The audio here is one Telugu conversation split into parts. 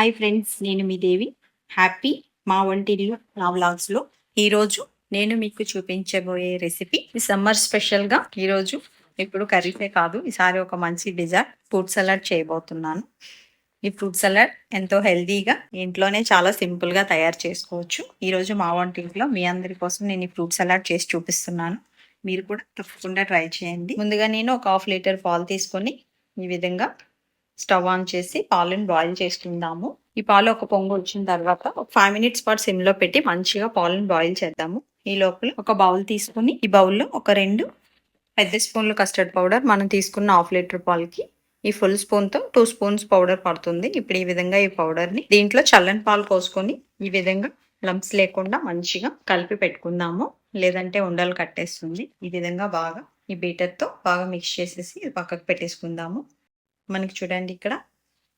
హాయ్ ఫ్రెండ్స్ నేను మీ దేవి. హ్యాపీ మా వంటిల్లు నా వ్లాగ్స్లో ఈరోజు నేను మీకు చూపించబోయే రెసిపీ ఈ సమ్మర్ స్పెషల్గా ఈరోజు ఇప్పుడు కర్రీసే కాదు ఈసారి ఒక మంచి డిజర్ట్ ఫ్రూట్ సలాడ్ చేయబోతున్నాను. ఈ ఫ్రూట్ సలాడ్ ఎంతో హెల్దీగా ఇంట్లోనే చాలా సింపుల్గా తయారు చేసుకోవచ్చు. ఈరోజు మా వంటింట్లో మీ అందరి కోసం నేను ఈ ఫ్రూట్ సలాడ్ చేసి చూపిస్తున్నాను. మీరు కూడా తప్పకుండా ట్రై చేయండి. ముందుగా నేను ఒక హాఫ్ లీటర్ పాలు తీసుకొని ఈ విధంగా స్టవ్ ఆన్ చేసి పాలను బాయిల్ చేసుకుందాము. ఈ పాలు ఒక పొంగు వచ్చిన తర్వాత ఒక ఫైవ్ మినిట్స్ పాటు సిమ్లో పెట్టి మంచిగా పాలను బాయిల్ చేద్దాము. ఈ లోపల ఒక బౌల్ తీసుకుని ఈ బౌల్లో ఒక రెండు పెద్ద స్పూన్లు కస్టర్డ్ పౌడర్ మనం తీసుకున్న హాఫ్ లీటర్ పాలకి ఈ ఫుల్ స్పూన్తో టూ స్పూన్స్ పౌడర్ పడుతుంది. ఇప్పుడు ఈ విధంగా ఈ పౌడర్ని దీంట్లో చల్లని పాలు పోసుకొని ఈ విధంగా లంప్స్ లేకుండా మంచిగా కలిపి పెట్టుకుందాము. లేదంటే ఉండలు కట్టేస్తుంది. ఈ విధంగా బాగా ఈ బీటర్తో బాగా మిక్స్ చేసేసి ఇది పక్కకు పెట్టేసుకుందాము. మనకి చూడండి ఇక్కడ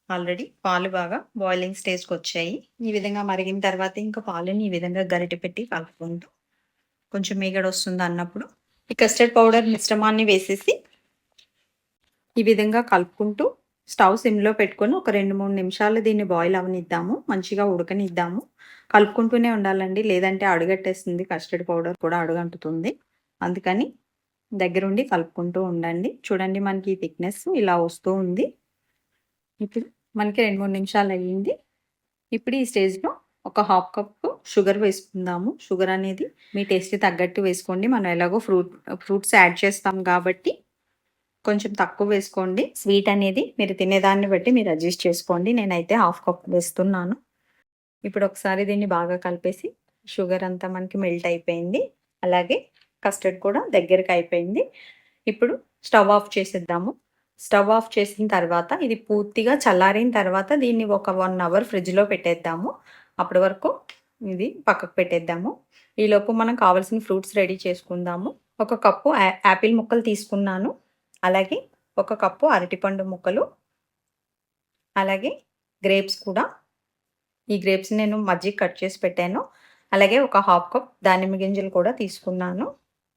ఆల్రెడీ పాలు బాగా బాయిలింగ్ స్టేజ్కి వచ్చాయి. ఈ విధంగా మరిగిన తర్వాత ఇంకా పాలని ఈ విధంగా గరిటె పెట్టి కలుపుకుంటూ కొంచెం మీగడ వస్తుంది అన్నప్పుడు ఈ కస్టర్డ్ పౌడర్ మిశ్రమాన్ని వేసేసి ఈ విధంగా కలుపుకుంటూ స్టవ్ సిమ్లో పెట్టుకొని ఒక రెండు మూడు నిమిషాలు దీన్ని బాయిల్ అవనిద్దాము. మంచిగా ఉడకనిద్దాము. కలుపుకుంటూనే ఉండాలండి. లేదంటే అడుగట్టేస్తుంది. కస్టర్డ్ పౌడర్ కూడా అడుగంటుతుంది. అందుకని దగ్గరుండి కలుపుకుంటూ ఉండండి. చూడండి మనకి థిక్నెస్ ఇలా వస్తూ ఉంది. ఇప్పుడు మనకి రెండు మూడు నిమిషాలు అయ్యింది. ఇప్పుడు ఈ స్టేజ్లో ఒక హాఫ్ కప్ షుగర్ వేసుకుందాము. షుగర్ అనేది మీ టేస్ట్ తగ్గట్టు వేసుకోండి. మనం ఎలాగో ఫ్రూట్ ఫ్రూట్స్ యాడ్ చేస్తాం కాబట్టి కొంచెం తక్కువ వేసుకోండి. స్వీట్ అనేది మీరు తినేదాన్ని బట్టి మీరు అడ్జస్ట్ చేసుకోండి. నేనైతే హాఫ్ కప్ వేస్తున్నాను. ఇప్పుడు ఒకసారి దీన్ని బాగా కలిపేసి షుగర్ అంతా మనకి మెల్ట్ అయిపోయింది. అలాగే కస్టర్డ్ కూడా దగ్గరికి అయిపోయింది. ఇప్పుడు స్టవ్ ఆఫ్ చేసేద్దాము. స్టవ్ ఆఫ్ చేసిన తర్వాత ఇది పూర్తిగా చల్లారిన తర్వాత దీన్ని ఒక వన్ అవర్ ఫ్రిడ్జ్లో పెట్టేద్దాము. అప్పటి వరకు ఇది పక్కకు పెట్టేద్దాము. ఈలోపు మనం కావాల్సిన ఫ్రూట్స్ రెడీ చేసుకుందాము. ఒక కప్పు యాపిల్ ముక్కలు తీసుకున్నాను. అలాగే ఒక కప్పు అరటిపండు ముక్కలు. అలాగే గ్రేప్స్ కూడా. ఈ గ్రేప్స్ నేను మజ్జిగ కట్ చేసి పెట్టాను. అలాగే ఒక హాఫ్ కప్ దానిమ్మ గింజలు కూడా తీసుకున్నాను.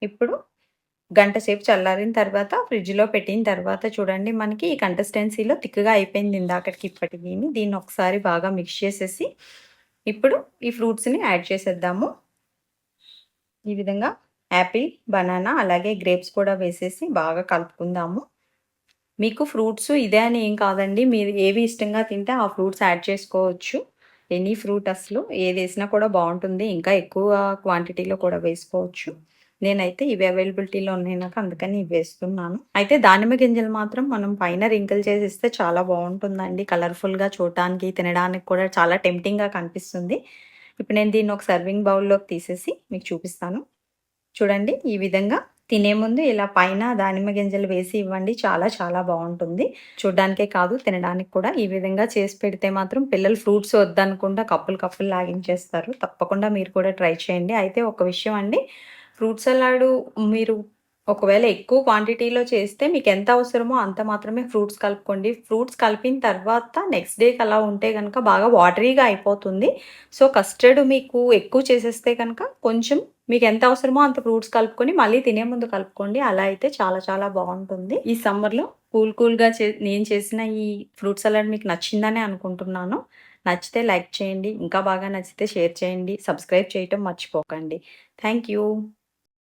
ఇప్పుడు గంట సేపు చల్లారిన తర్వాత ఫ్రిడ్జ్లో పెట్టిన తర్వాత చూడండి మనకి ఈ కన్సిస్టెన్సీలో తిక్కగా అయిపోయింది ఇందాకటికి ఇప్పటికి దీన్ని ఒకసారి బాగా మిక్స్ చేసేసి ఇప్పుడు ఈ ఫ్రూట్స్ని యాడ్ చేసేద్దాము. ఈ విధంగా యాపిల్ బనానా అలాగే గ్రేప్స్ కూడా వేసేసి బాగా కలుపుకుందాము. మీకు ఫ్రూట్స్ ఇదే అని ఏం కాదండి. మీరు ఏవి ఇష్టంగా తింటే ఆ ఫ్రూట్స్ యాడ్ చేసుకోవచ్చు. ఎనీ ఫ్రూట్ అసలు ఏది వేసినా కూడా బాగుంటుంది. ఇంకా ఎక్కువ క్వాంటిటీలో కూడా వేసుకోవచ్చు. నేనైతే ఇవి అవైలబిలిటీలో ఉన్నాయి నాకు అందుకని ఇవి వేస్తున్నాను అయితే దానిమ్మ గింజలు మాత్రం మనం పైన రింకల్ చేసిస్తే చాలా బాగుంటుందండి. కలర్ఫుల్గా చూడటానికి తినడానికి కూడా చాలా టెంప్టింగ్గా కనిపిస్తుంది. ఇప్పుడు నేను దీన్ని ఒక సర్వింగ్ బౌల్లోకి తీసేసి మీకు చూపిస్తాను. చూడండి ఈ విధంగా తినే ముందు ఇలా పైన దానిమ్మ గింజలు వేసి ఇవ్వండి. చాలా చాలా బాగుంటుంది. చూడడానికే కాదు తినడానికి కూడా. ఈ విధంగా చేసి పెడితే మాత్రం పిల్లలు ఫ్రూట్స్ వద్దనుకుంటా కప్పులు కప్పులు లాగించేస్తారు. తప్పకుండా మీరు కూడా ట్రై చేయండి. అయితే ఒక విషయం అండి ఫ్రూట్ సలాడు మీరు ఒకవేళ ఎక్కువ క్వాంటిటీలో చేస్తే మీకు ఎంత అవసరమో అంత మాత్రమే ఫ్రూట్స్ కలుపుకోండి. ఫ్రూట్స్ కలిపిన తర్వాత నెక్స్ట్ డేకి అలా ఉంటే కనుక బాగా వాటరీగా అయిపోతుంది. సో కస్టర్డ్ మీకు ఎక్కువ చేసేస్తే కనుక కొంచెం మీకు ఎంత అవసరమో అంత ఫ్రూట్స్ కలుపుకొని మళ్ళీ తినే ముందు కలుపుకోండి. అలా అయితే చాలా చాలా బాగుంటుంది. ఈ సమ్మర్లో కూల్ కూల్గా చే నేను చేసిన ఈ ఫ్రూట్ సలాడ్ మీకు నచ్చిందని అనుకుంటున్నాను. నచ్చితే లైక్ చేయండి. ఇంకా బాగా నచ్చితే షేర్ చేయండి. సబ్స్క్రైబ్ చేయటం మర్చిపోకండి. Thank you.